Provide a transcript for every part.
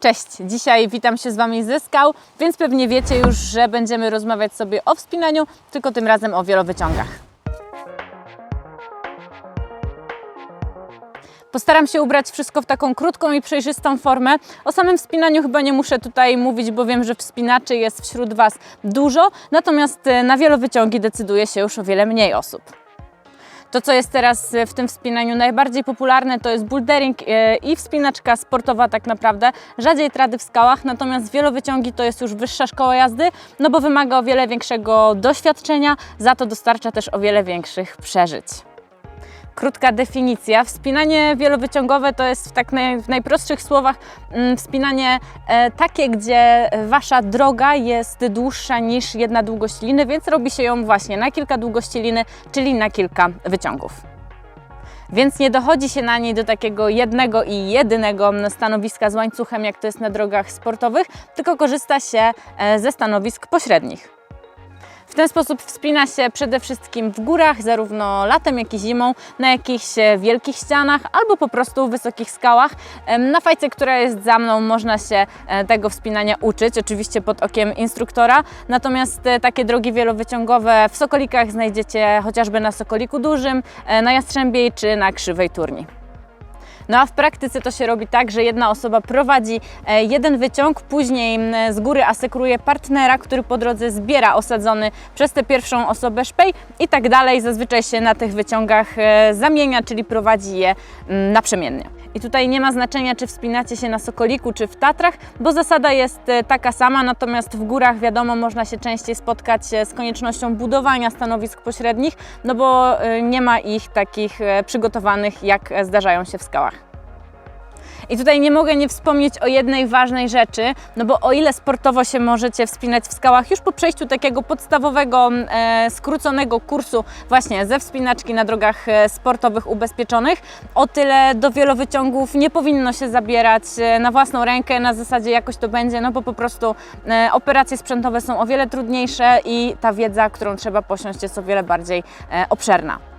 Cześć, dzisiaj witam się z Wami ze skał, więc pewnie wiecie już, że będziemy rozmawiać sobie o wspinaniu, tylko tym razem o wielowyciągach. Postaram się ubrać wszystko w taką krótką i przejrzystą formę. O samym wspinaniu chyba nie muszę tutaj mówić, bo wiem, że wspinaczy jest wśród Was dużo, natomiast e, na wielowyciągi decyduje się już o wiele mniej osób. To, co jest teraz e, w tym wspinaniu najbardziej popularne, to jest bouldering e, i wspinaczka sportowa tak naprawdę. Rzadziej trady w skałach, natomiast wielowyciągi to jest już wyższa szkoła jazdy, no bo wymaga o wiele większego doświadczenia, za to dostarcza też o wiele większych przeżyć. Krótka definicja. Wspinanie wielowyciągowe to jest w, tak naj, w najprostszych słowach mm, wspinanie e, takie, gdzie wasza droga jest dłuższa niż jedna długość liny, więc robi się ją właśnie na kilka długości liny, czyli na kilka wyciągów. Więc nie dochodzi się na niej do takiego jednego i jedynego stanowiska z łańcuchem, jak to jest na drogach sportowych, tylko korzysta się e, ze stanowisk pośrednich. W ten sposób wspina się przede wszystkim w górach, zarówno latem, jak i zimą, na jakichś e, wielkich ścianach albo po prostu wysokich skałach. Na fajce, która jest za mną, można się e, tego wspinania uczyć, oczywiście pod okiem instruktora. Natomiast e, takie drogi wielowyciągowe w Sokolikach znajdziecie chociażby na Sokoliku Dużym, na Jastrzębiej czy na Krzywej Turni. No a w praktyce to się robi tak, że jedna osoba prowadzi e, jeden wyciąg, później z góry asekuruje partnera, który po drodze zbiera osadzony przez tę pierwszą osobę szpej i tak dalej. Zazwyczaj się na tych wyciągach e, zamienia, czyli prowadzi je naprzemiennie. I tutaj nie ma znaczenia, czy wspinacie się na Sokoliku, czy w Tatrach, bo zasada jest e, taka sama, natomiast w górach wiadomo, można się częściej spotkać e, z koniecznością budowania stanowisk pośrednich, no bo e, nie ma ich takich przygotowanych, jak zdarzają się w skałach. I tutaj nie mogę nie wspomnieć o jednej ważnej rzeczy, no bo o ile sportowo się możecie wspinać w skałach już po przejściu takiego podstawowego, e, skróconego kursu właśnie ze wspinaczki na drogach e, sportowych ubezpieczonych, o tyle do wielowyciągów nie powinno się zabierać e, na własną rękę, na zasadzie jakoś to będzie, no bo po prostu e, operacje sprzętowe są o wiele trudniejsze i ta wiedza, którą trzeba posiąść jest o wiele bardziej e, obszerna.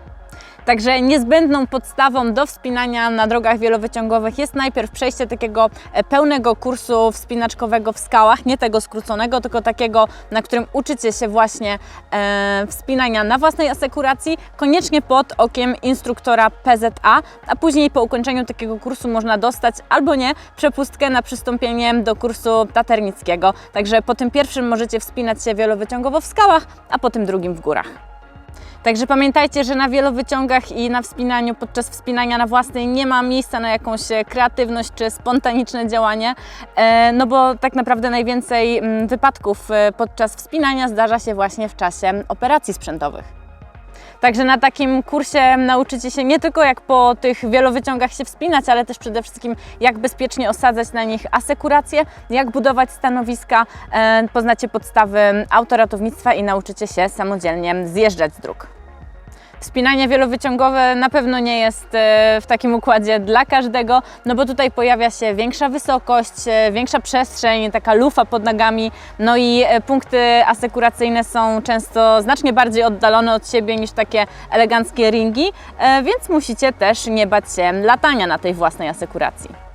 Także niezbędną podstawą do wspinania na drogach wielowyciągowych jest najpierw przejście takiego e, pełnego kursu wspinaczkowego w skałach, nie tego skróconego, tylko takiego, na którym uczycie się właśnie e, wspinania na własnej asekuracji, koniecznie pod okiem instruktora PZA, a później po ukończeniu takiego kursu można dostać albo nie przepustkę na przystąpienie do kursu taternickiego. Także po tym pierwszym możecie wspinać się wielowyciągowo w skałach, a po tym drugim w górach. Także pamiętajcie, że na wielowyciągach i na wspinaniu, podczas wspinania na własnej nie ma miejsca na jakąś e, kreatywność czy spontaniczne działanie, e, no bo tak naprawdę najwięcej mm, wypadków e, podczas wspinania zdarza się właśnie w czasie operacji sprzętowych. Także na takim kursie nauczycie się nie tylko jak po tych wielowyciągach się wspinać, ale też przede wszystkim jak bezpiecznie osadzać na nich asekurację, jak budować stanowiska, e, poznacie podstawy autoratownictwa i nauczycie się samodzielnie zjeżdżać z dróg. Wspinanie wielowyciągowe na pewno nie jest e, w takim układzie dla każdego, no bo tutaj pojawia się większa wysokość, e, większa przestrzeń, taka lufa pod nogami, no i e, punkty asekuracyjne są często znacznie bardziej oddalone od siebie niż takie eleganckie ringi, więc musicie też nie bać się latania na tej własnej asekuracji.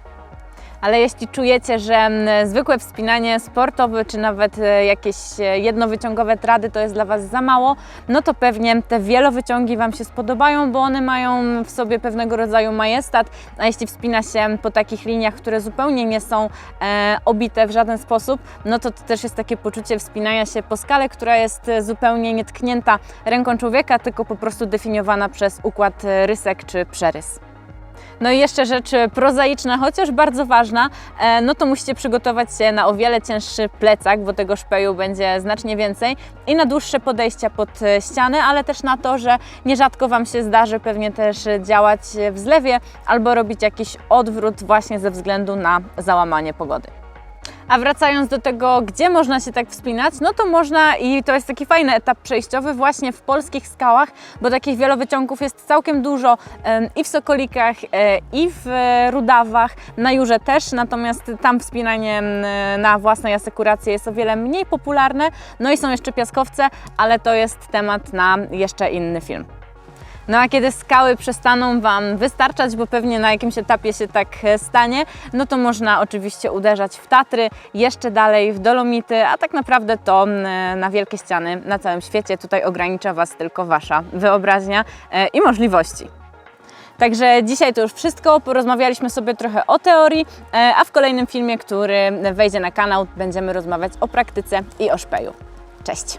Ale jeśli czujecie, że mm, zwykłe wspinanie sportowe, czy nawet e, jakieś e, jednowyciągowe trady to jest dla Was za mało, no to pewnie te wielowyciągi Wam się spodobają, bo one mają w sobie pewnego rodzaju majestat, a jeśli wspina się po takich liniach, które zupełnie nie są e, obite w żaden sposób, no to to też jest takie poczucie wspinania się po skale, która jest e, zupełnie nietknięta ręką człowieka, tylko po prostu definiowana przez układ rysek czy przerys. No i jeszcze rzecz prozaiczna, chociaż bardzo ważna, e, no to musicie przygotować się na o wiele cięższy plecak, bo tego szpeju będzie znacznie więcej i na dłuższe podejścia pod e, ściany, ale też na to, że nierzadko Wam się zdarzy pewnie też działać w zlewie albo robić jakiś odwrót właśnie ze względu na załamanie pogody. A wracając do tego, gdzie można się tak wspinać, no to można i to jest taki fajny etap przejściowy właśnie w polskich skałach, bo takich wielowyciągów jest całkiem dużo i w Sokolikach, e, i w Rudawach, na Jurze też, natomiast tam wspinanie na własnej asekurację jest o wiele mniej popularne. No i są jeszcze piaskowce, ale to jest temat na jeszcze inny film. No a kiedy skały przestaną Wam wystarczać, bo pewnie na jakimś etapie się tak e, stanie, no to można oczywiście uderzać w Tatry, jeszcze dalej w Dolomity, a tak naprawdę to mm, na wielkie ściany na całym świecie. Tutaj ogranicza Was tylko Wasza wyobraźnia e, i możliwości. Także dzisiaj to już wszystko. Porozmawialiśmy sobie trochę o teorii, e, a w kolejnym filmie, który wejdzie na kanał, będziemy rozmawiać o praktyce i o szpeju. Cześć!